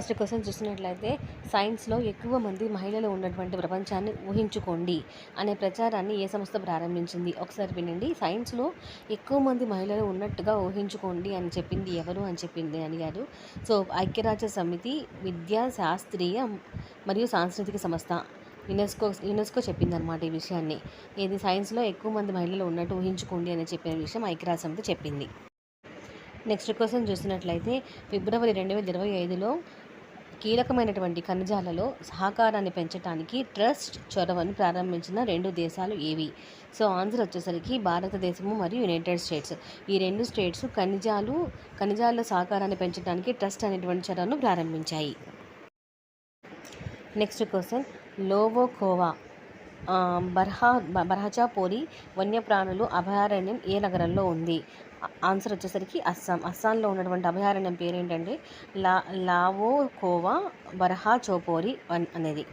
First question చూసినట్లయితే సైన్స్లో ఎక్కువ మంది మహిళలు ఉన్నటువంటి ప్రపంచాన్ని ఊహించుకోండి అనే ప్రచారాన్ని ఏ సంస్థ ప్రారంభించింది? ఒకసారి వినండి. సైన్స్లో ఎక్కువ మంది మహిళలు ఉన్నట్టుగా ఊహించుకోండి అని చెప్పింది ఎవరు అని చెప్పింది అడిగారు సో ఐక్యరాజ్య సమితి విద్యా శాస్త్రీయ మరియు సాంస్కృతిక సంస్థ యునెస్కో యునెస్కో చెప్పింది అనమాట ఈ విషయాన్ని. ఇది సైన్స్లో ఎక్కువ మంది మహిళలు ఉన్నట్టు ఊహించుకోండి అని చెప్పిన విషయం ఐక్యరాజ్య సమితి చెప్పింది. నెక్స్ట్ క్వశ్చన్ చూసినట్లయితే ఫిబ్రవరి రెండు వేల ఇరవై ఐదులో కీలకమైనటువంటి ఖనిజాలలో సహకారాన్ని పెంచడానికి ట్రస్ట్ చొరవను ప్రారంభించిన రెండు దేశాలు ఏవి? సో ఆన్సర్ వచ్చేసరికి భారతదేశము మరియు యునైటెడ్ స్టేట్స్. ఈ రెండు స్టేట్స్ ఖనిజాలు ఖనిజాల సహకారాన్ని పెంచడానికి ట్రస్ట్ అనేటువంటి చొరవను ప్రారంభించాయి. Next question. లోవోకోవా బర్హా బ- వన్యప్రాణులు అభయారణ్యం ఏ నగరంలో ఉంది? ఆన్సర్ వచ్చేసరికి అస్సాం. అస్సాంలో ఉన్నటువంటి అభయారణ్యం పేరేంటంటే లా లావోకోవా బర్హా చోపోరి వన్ అనేది.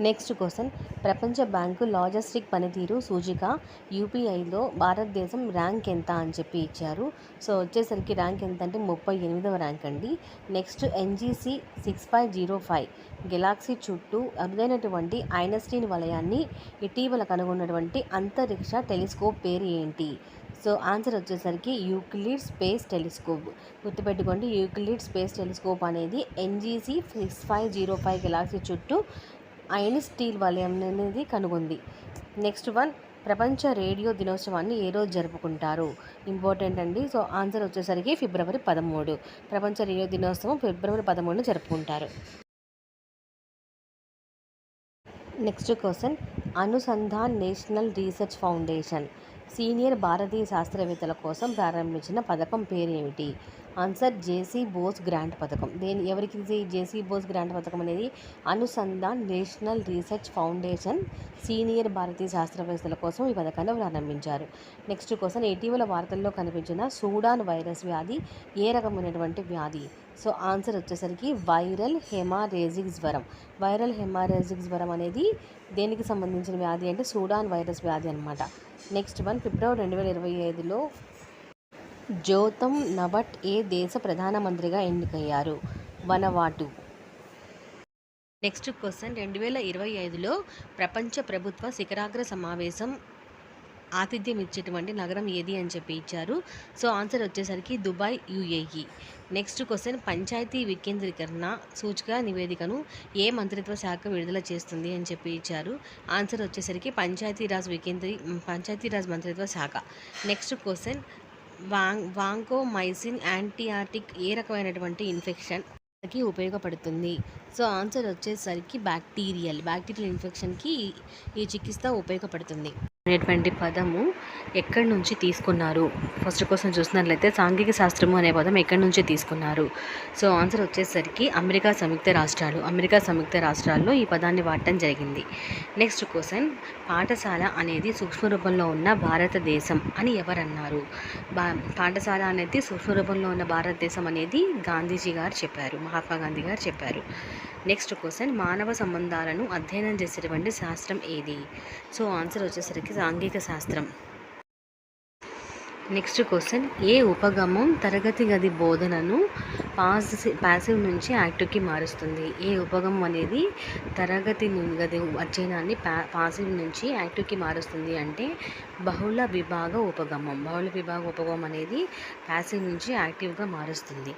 నెక్స్ట్ క్వశ్చన్ ప్రపంచ బ్యాంకు లాజిస్టిక్ పనితీరు సూచిక. యూపీఐలో భారతదేశం ర్యాంక్ ఎంత అని చెప్పి ఇచ్చారు. సో వచ్చేసరికి ర్యాంక్ ఎంత అంటే ముప్పై ఎనిమిదవ ర్యాంక్ అండి. Next NGC six five zero five galaxy చుట్టూ అరుదైనటువంటి ఐనస్టీన్ వలయాన్ని ఇటీవల కనుగొన్నటువంటి అంతరిక్ష టెలిస్కోప్ పేరు ఏంటి? సో ఆన్సర్ వచ్చేసరికి యూక్లిడ్ స్పేస్ టెలిస్కోప్. గుర్తుపెట్టుకోండి యూక్లిడ్ స్పేస్ టెలిస్కోప్ అనేది NGC six five zero five galaxy చుట్టూ అయిన స్టీల్ వలయం అనేది కనుగొంది. నెక్స్ట్ వన్ ప్రపంచ రేడియో దినోత్సవాన్ని ఏ రోజు జరుపుకుంటారు? ఇంపార్టెంట్ అండి. సో ఆన్సర్ వచ్చేసరికి ఫిబ్రవరి పదమూడు. ప్రపంచ రేడియో దినోత్సవం ఫిబ్రవరి పదమూడున జరుపుకుంటారు. Next question Anusandhan national research foundation. Senior భారతీయ శాస్త్రవేత్తల కోసం ప్రారంభించిన పథకం పేరు ఏమిటి ఆన్సర్ జేసీ బోస్ గ్రాంట్ పథకం. దేని ఎవరికి జేసీ బోస్ గ్రాంట్ పథకం అనేది? Anusandhan national research foundation senior భారతీయ శాస్త్రవేత్తల కోసం ఈ పథకాన్ని ప్రారంభించారు. Next question. ఇటీవల వార్తల్లో కనిపించిన సూడాన్ వైరస్ వ్యాధి ఏ రకమైనటువంటి వ్యాధి? సో ఆన్సర్ వచ్చేసరికి వైరల్ హెమారేజిక్ జ్వరం. వైరల్ హెమారేజిక్ జ్వరం అనేది దేనికి సంబంధించిన వ్యాధి అంటే సూడాన్ వైరస్ వ్యాధి అనమాట నెక్స్ట్ వన్ ఫిబ్రవరి రెండు వేల ఇరవై ఐదులో జోతం నబట్ ఏ దేశ ప్రధానమంత్రిగా ఎన్నికయ్యారు? వనవాటు. నెక్స్ట్ క్వశ్చన్ రెండు వేల ఇరవై ఐదులో ప్రపంచ ప్రభుత్వ శిఖరాగ్ర సమావేశం ఆతిథ్యం ఇచ్చేటువంటి నగరం ఏది అని చెప్పి ఇచ్చారు. సో ఆన్సర్ వచ్చేసరికి Dubai UAE. Next question panchayati వికేంద్రీకరణ సూచిక నివేదికను ఏ మంత్రిత్వ శాఖ విడుదల చేస్తుంది అని చెప్పి ఇచ్చారు. ఆన్సర్ వచ్చేసరికి పంచాయతీరాజ్ వికేంద్రీ పంచాయతీరాజ్ మంత్రిత్వ శాఖ. నెక్స్ట్ క్వశ్చన్ వాంగ్ వాంకోమైసిన్ యాంటీఆర్టిక్ ఏ రకమైనటువంటి ఇన్ఫెక్షన్కి ఉపయోగపడుతుంది? సో ఆన్సర్ వచ్చేసరికి బ్యాక్టీరియల్ బ్యాక్టీరియల్ ఇన్ఫెక్షన్కి ఈ చికిత్స ఉపయోగపడుతుంది. అనేటువంటి పదము. ఎక్కడి నుంచి తీసుకున్నారు? ఫస్ట్ కోసం చూసినట్లయితే సాంఘిక శాస్త్రము అనే పదం ఎక్కడి నుంచి తీసుకున్నారు? సో ఆన్సర్ వచ్చేసరికి అమెరికా సంయుక్త రాష్ట్రాలు. అమెరికా సంయుక్త రాష్ట్రాల్లో ఈ పదాన్ని వాడటం జరిగింది. Next question. పాఠశాల అనేది సూక్ష్మ రూపంలో ఉన్న భారతదేశం అని ఎవరన్నారు? బా పాఠశాల అనేది సూక్ష్మ రూపంలో ఉన్న భారతదేశం అనేది గాంధీజీ గారు చెప్పారు. మహాత్మా గాంధీ గారు చెప్పారు. Next question. మానవ సంబంధాలను అధ్యయనం చేసేటువంటి శాస్త్రం ఏది? సో ఆన్సర్ వచ్చేసరికి సాంఘిక శాస్త్రం. నెక్స్ట్ క్వశ్చన్ ఏ ఉపగమం తరగతి గది బోధనను పాసివ్ ప్యాసివ్ నుంచి యాక్టివ్కి మారుస్తుంది? ఏ ఉపగమం అనేది తరగతి గది అధ్యయనాన్ని పా పాసివ్ నుంచి యాక్టివ్కి మారుస్తుంది అంటే బహుళ విభాగ ఉపగమం. బహుళ విభాగ ఉపగమం అనేది ప్యాసివ్ నుంచి యాక్టివ్గా మారుస్తుంది.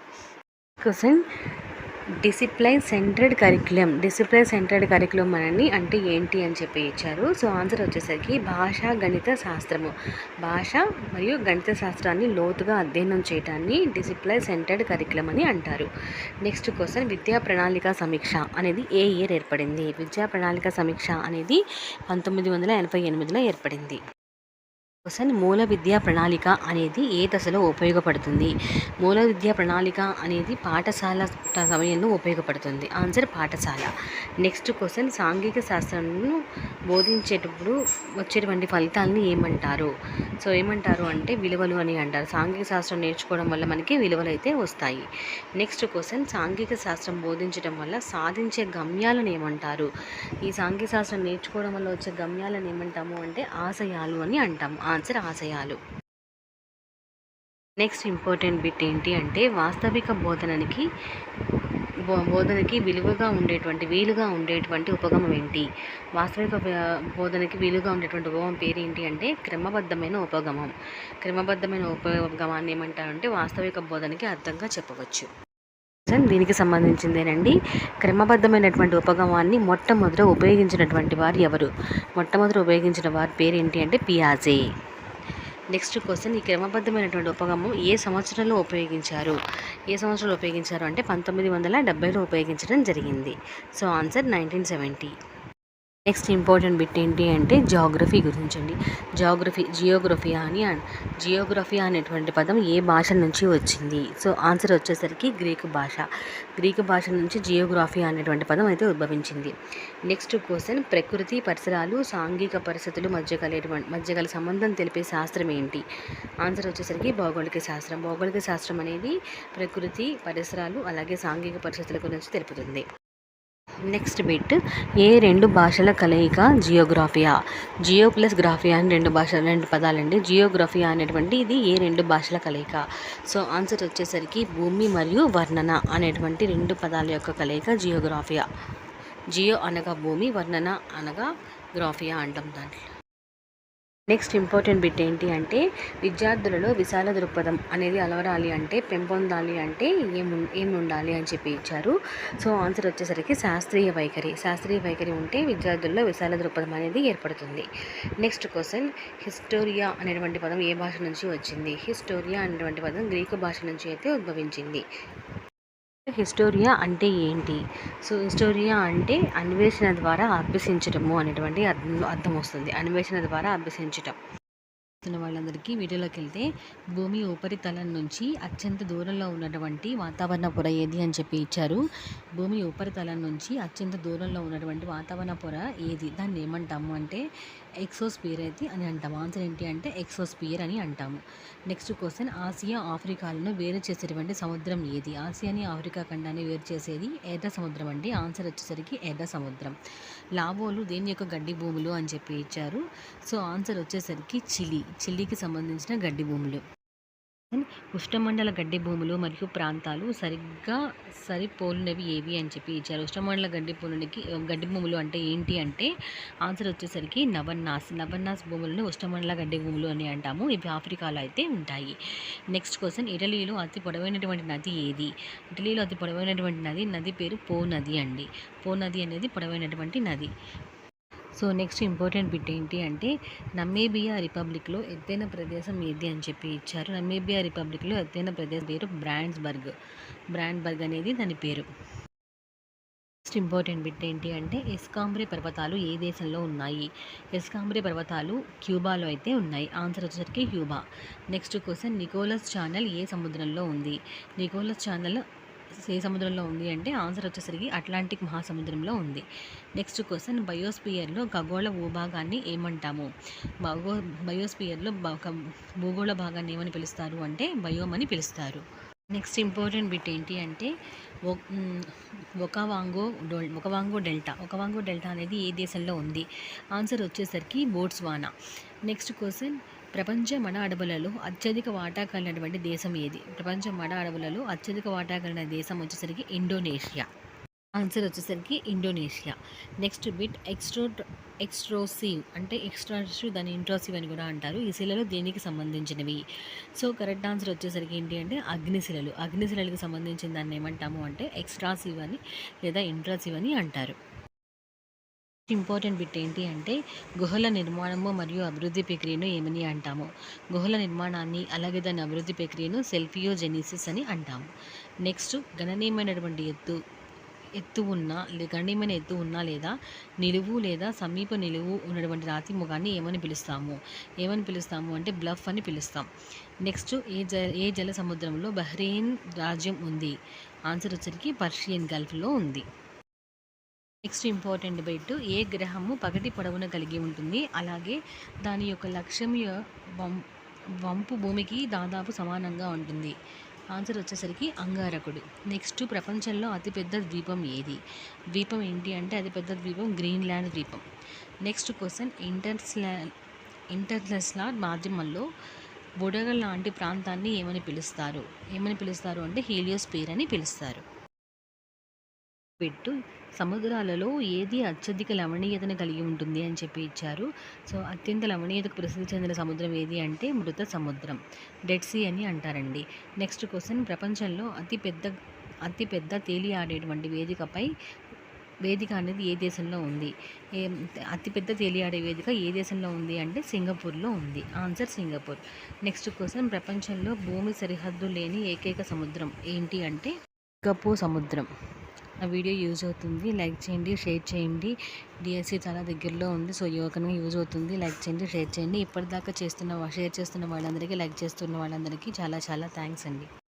Question discipline centred curriculum discipline centred curriculum అని అంటే ఏంటి అని చెప్పి ఇచ్చారు. సో ఆన్సర్ వచ్చేసరికి భాష గణిత శాస్త్రము. భాష మరియు గణిత శాస్త్రాన్ని లోతుగా అధ్యయనం చేయడాన్ని డిసిప్లైన్ సెంటర్డ్ కరికులం అని అంటారు. నెక్స్ట్ క్వశ్చన్ విద్యా ప్రణాళిక సమీక్ష అనేది ఏ ఇయర్ ఏర్పడింది? విద్యా ప్రణాళిక సమీక్ష అనేది పంతొమ్మిది వందల ఎనభై ఎనిమిదిలో ఏర్పడింది. క్వశ్చన్ మూల విద్యా ప్రణాళిక అనేది ఏ దశలో ఉపయోగపడుతుంది? మూల విద్యా ప్రణాళిక అనేది పాఠశాల సమయంలో ఉపయోగపడుతుంది. ఆన్సర్ పాఠశాల. Next question. సాంఘిక శాస్త్రంను బోధించేటప్పుడు వచ్చేటువంటి ఫలితాలని ఏమంటారు? సో ఏమంటారు అంటే విలువలు అని అంటారు. సాంఘిక శాస్త్రం నేర్చుకోవడం వల్ల మనకి విలువలు అయితే వస్తాయి. Next question. సాంఘిక శాస్త్రం బోధించడం వల్ల సాధించే గమ్యాలను ఏమంటారు? ఈ సాంఘిక శాస్త్రం నేర్చుకోవడం వల్ల వచ్చే గమ్యాలను ఏమంటాము అంటే ఆశయాలు అని అంటాము ఆన్సర్ ఆశయాలు. నెక్స్ట్ ఇంపార్టెంట్ బిట్ ఏంటి అంటే వాస్తవిక బోధనకి బో- బోధనకి విలువగా ఉండేటువంటి వీలుగా ఉండేటువంటి ఉపగమం ఏంటి? వాస్తవిక బోధనకి వీలుగా ఉండేటువంటి ఉపగమం పేరు ఏంటి అంటే క్రమబద్ధమైన ఉపగమం క్రమబద్ధమైన ఉపగమాన్ని ఏమంటారంటే వాస్తవిక బోధనకి అర్థంగా చెప్పవచ్చు. దీనికి సంబంధించిందేనండి. క్రమబద్ధమైనటువంటి ఉపగమాన్ని మొట్టమొదట ఉపయోగించినటువంటి వారు ఎవరు? మొట్టమొదట ఉపయోగించిన వారి పేరు ఏంటి అంటే పియాజే. నెక్స్ట్ క్వశ్చన్ ఈ క్రమబద్ధమైనటువంటి ఉపగమం ఏ సంవత్సరంలో ఉపయోగించారు? ఏ సంవత్సరంలో ఉపయోగించారు అంటే పంతొమ్మిది వందల డెబ్బైలో ఉపయోగించడం జరిగింది. So answer nineteen seventy. Next important bit ఏంటి అంటే జాగ్రఫీ గురించండి. జాగ్రఫీ జియోగ్రఫియా అని అన్- జియోగ్రఫియా అనేటువంటి పదం ఏ భాష నుంచి వచ్చింది? సో ఆన్సర్ వచ్చేసరికి గ్రీకు భాష. గ్రీకు భాష నుంచి జియోగ్రఫియా అనేటువంటి పదం అయితే ఉద్భవించింది. నెక్స్ట్ క్వశ్చన్ ప్రకృతి పరిసరాలు సాంఘిక పరిస్థితులు మధ్య కలిగేటువంటి మధ్య గల సంబంధం తెలిపే శాస్త్రం ఏంటి? ఆన్సర్ వచ్చేసరికి భౌగోళిక శాస్త్రం. భౌగోళిక శాస్త్రం అనేది ప్రకృతి పరిసరాలు అలాగే సాంఘిక పరిస్థితుల గురించి తెలుపుతుంది. నెక్స్ట్ బిట్ ఏ రెండు భాషల కలయిక జియోగ్రాఫియా? జియో ప్లస్ గ్రాఫియా అని రెండు భాష రెండు పదాలండి. జియోగ్రఫియా అనేటువంటి ఇది ఏ రెండు భాషల కలయిక? సో ఆన్సర్ వచ్చేసరికి భూమి మరియు వర్ణన అనేటువంటి రెండు పదాల యొక్క కలయిక జియోగ్రాఫియా. జియో అనగా భూమి వర్ణన అనగా గ్రాఫియా అంటాం దాంట్లో. నెక్స్ట్ ఇంపార్టెంట్ బిట్ ఏంటి అంటే విద్యార్థులలో విశాల దృక్పథం అనేది అలవరాలి అంటే పెంపొందాలి అంటే ఏము ఏమి ఉండాలి అని చెప్పి ఇచ్చారు. సో ఆన్సర్ వచ్చేసరికి శాస్త్రీయ వైఖరి. శాస్త్రీయ వైఖరి ఉంటే విద్యార్థుల్లో విశాల దృక్పథం అనేది ఏర్పడుతుంది. నెక్స్ట్ క్వశ్చన్ హిస్టోరియా అనేటువంటి పదం ఏ భాష నుంచి వచ్చింది? హిస్టోరియా అనేటువంటి పదం గ్రీకు భాష నుంచి అయితే ఉద్భవించింది. హిస్టోరియా అంటే ఏంటి? సో హిస్టోరియా అంటే అన్వేషణ ద్వారా అభ్యసించటము అనేటువంటి అర్థం అర్థం వస్తుంది అన్వేషణ ద్వారా అభ్యసించటం. వాళ్ళందరికీ వీడియోలోకి వెళ్తే భూమి ఉపరితలం నుంచి అత్యంత దూరంలో ఉన్నటువంటి వాతావరణ పొర ఏది అని చెప్పి ఇచ్చారు. భూమి ఉపరితలం నుంచి అత్యంత దూరంలో ఉన్నటువంటి వాతావరణ పొర ఏది? దాన్ని ఏమంటాము అంటే ఎక్సోస్పియర్ అయితే అని అంటాము ఆన్సర్ ఏంటి అంటే ఎక్సోస్పియర్ అని అంటాము. నెక్స్ట్ క్వశ్చన్ ఆసియా ఆఫ్రికాలను వేరు చేసేటువంటి సముద్రం ఏది? ఆసియాని ఆఫ్రికా ఖండాన్ని వేరు చేసేది ఎర్ర సముద్రం అండి. ఆన్సర్ వచ్చేసరికి ఎర్ర సముద్రం. లావోలు దేని యొక్క గడ్డి భూములు అని చెప్పి ఇచ్చారు. సో ఆన్సర్ వచ్చేసరికి చిలి. చిలికి సంబంధించిన గడ్డి భూములు. ఉష్ణమండల గడ్డి భూములు మరియు ప్రాంతాలు సరిగ్గా సరిపోలినవి ఏవి అని చెప్పి ఇచ్చారు. ఉష్ణమండల గడ్డి భూములకి గడ్డి భూములు అంటే ఏంటి అంటే ఆన్సర్ వచ్చేసరికి నవన్నాస్ నవన్నాస్ భూములను ఉష్ణమండల గడ్డి భూములు అని అంటాము. ఇవి ఆఫ్రికాలో అయితే ఉంటాయి. నెక్స్ట్ క్వశ్చన్ ఇటలీలో అతి పొడవైనటువంటి నది ఏది? ఇటలీలో అతి పొడవైనటువంటి నది నది పేరు పో నది అండి. పో నది అనేది పొడవైనటువంటి నది. సో నెక్స్ట్ ఇంపార్టెంట్ బిట్ ఏంటి అంటే నమేబియా రిపబ్లిక్లో ఎత్తైన ప్రదేశం ఏది అని చెప్పి ఇచ్చారు. నమేబియా రిపబ్లిక్లో ఎత్తైన ప్రదేశం పేరు బ్రాండ్స్బర్గ్. బ్రాండ్బర్గ్ అనేది దాని పేరు. నెక్స్ట్ ఇంపార్టెంట్ బిట్ ఏంటి అంటే ఎస్కాంబ్రే పర్వతాలు ఏ దేశంలో ఉన్నాయి? ఎస్కాంబ్రే పర్వతాలు క్యూబాలో అయితే ఉన్నాయి. ఆన్సర్ వచ్చేసరికి Cuba. Next question Nicholas channel ఏ సముద్రంలో ఉంది? నికోలస్ ఛానల్ ఏ సముద్రంలో ఉంది అంటే ఆన్సర్ వచ్చేసరికి అట్లాంటిక్ మహాసముద్రంలో ఉంది. నెక్స్ట్ క్వశ్చన్ బయోస్పియర్లో ఖగోళ భూభాగాన్ని ఏమంటాము? భగో బయోస్పియర్లో భూగోళ భాగాన్ని ఏమని పిలుస్తారు అంటే బయోమ్ అని పిలుస్తారు. నెక్స్ట్ ఇంపార్టెంట్ బిట్ ఏంటి అంటే ఒక మ్, ఒకవాంగో ఒక ఒకవాంగో డెల్టా. ఒకవాంగో డెల్టా అనేది ఏ దేశంలో ఉంది? ఆన్సర్ వచ్చేసరికి బోట్స్వానా. నెక్స్ట్ క్వశ్చన్ ప్రపంచ మడ అడవులలో అత్యధిక వాటా కలిగినటువంటి దేశం ఏది? ప్రపంచ మడ అడవులలో అత్యధిక వాటా కలిగిన దేశం వచ్చేసరికి ఇండోనేషియా. ఆన్సర్ వచ్చేసరికి ఇండోనేషియా. నెక్స్ట్ బిట్ ఎక్స్ట్రో ఎక్స్ట్రోసివ్ అంటే ఎక్స్ట్రాసివ్ దాని ఇంట్రోసివ్ అని కూడా అంటారు. ఈ శిలలు దేనికి సంబంధించినవి? సో కరెక్ట్ ఆన్సర్ వచ్చేసరికి ఏంటి అంటే అగ్నిశిలలు అగ్నిశిలలకు సంబంధించిన దాన్ని ఏమంటాము అంటే ఎక్స్ట్రాసివ్ అని లేదా ఇంట్రాసివ్ అని అంటారు. ఇంపార్టెంట్ బిట్ ఏంటి అంటే గుహల నిర్మాణము మరియు అభివృద్ధి ప్రక్రియను ఏమని అంటాము? గుహల నిర్మాణాన్ని అలాగే దాని అభివృద్ధి ప్రక్రియను సెల్ఫియోజెనిసిస్ అని అంటాము. నెక్స్ట్ గణనీయమైనటువంటి ఎత్తు ఎత్తు ఉన్న లే- గణనీయమైన ఎత్తు ఉన్నా లేదా నిలువు లేదా సమీప నిలువు ఉన్నటువంటి రాతి ముఖాన్ని ఏమని పిలుస్తాము? ఏమని పిలుస్తాము అంటే బ్లఫ్ అని పిలుస్తాం. నెక్స్ట్ ఏ జ ఏ జల సముద్రంలో బహ్రెయిన్ రాజ్యం ఉంది? ఆన్సర్ వచ్చరికి పర్షియన్ గల్ఫ్లో ఉంది. నెక్స్ట్ ఇంపార్టెంట్ బైట్ ఏ గ్రహము పగటి పొడవును కలిగి ఉంటుంది. అలాగే దాని యొక్క లక్ష్యం వం వంపు భూమికి దాదాపు సమానంగా ఉంటుంది. ఆన్సర్ వచ్చేసరికి అంగారకుడు. నెక్స్ట్ ప్రపంచంలో అతిపెద్ద ద్వీపం ఏది? ద్వీపం ఏంటి అంటే అతిపెద్ద ద్వీపం గ్రీన్లాండ్ ద్వీపం. నెక్స్ట్ క్వశ్చన్ ఇంటర్స్లా ఇంటర్నెస్లార్ మాధ్యమంలో బుడగ లాంటి ప్రాంతాన్ని ఏమని పిలుస్తారు? ఏమని పిలుస్తారు అంటే హీలియోస్పియర్ అని పిలుస్తారు. పెట్టు సముద్రాలలో ఏది అత్యధిక లవణీయతను కలిగి ఉంటుంది అని చెప్పి ఇచ్చారు. సో అత్యంత లవణీయతకు ప్రసిద్ధి చెందిన సముద్రం ఏది అంటే మృత సముద్రం డెడ్ సీ అని అంటారండి. నెక్స్ట్ క్వశ్చన్ ప్రపంచంలో అతి పెద్ద అతి పెద్ద తేలి ఆడేటువంటి వేదికపై వేదిక అనేది ఏ దేశంలో ఉంది? ఏ అతిపెద్ద తేలియాడే వేదిక ఏ దేశంలో ఉంది అంటే సింగపూర్లో ఉంది. Answer Singapore. నెక్స్ట్ క్వశ్చన్ ప్రపంచంలో భూమి సరిహద్దు లేని ఏకైక సముద్రం ఏంటి అంటే సింగపూర్ సముద్రం. ఆ వీడియో యూజ్ అవుతుంది. లైక్ చేయండి షేర్ చేయండి. డిఎస్సి చాలా దగ్గరలో ఉంది సో యువకనుగా యూజ్ అవుతుంది. లైక్ చేయండి షేర్ చేయండి. ఇప్పటిదాకా చేస్తున్న షేర్ చేస్తున్న వాళ్ళందరికీ లైక్ చేస్తున్న వాళ్ళందరికీ చాలా చాలా థ్యాంక్స్ అండి.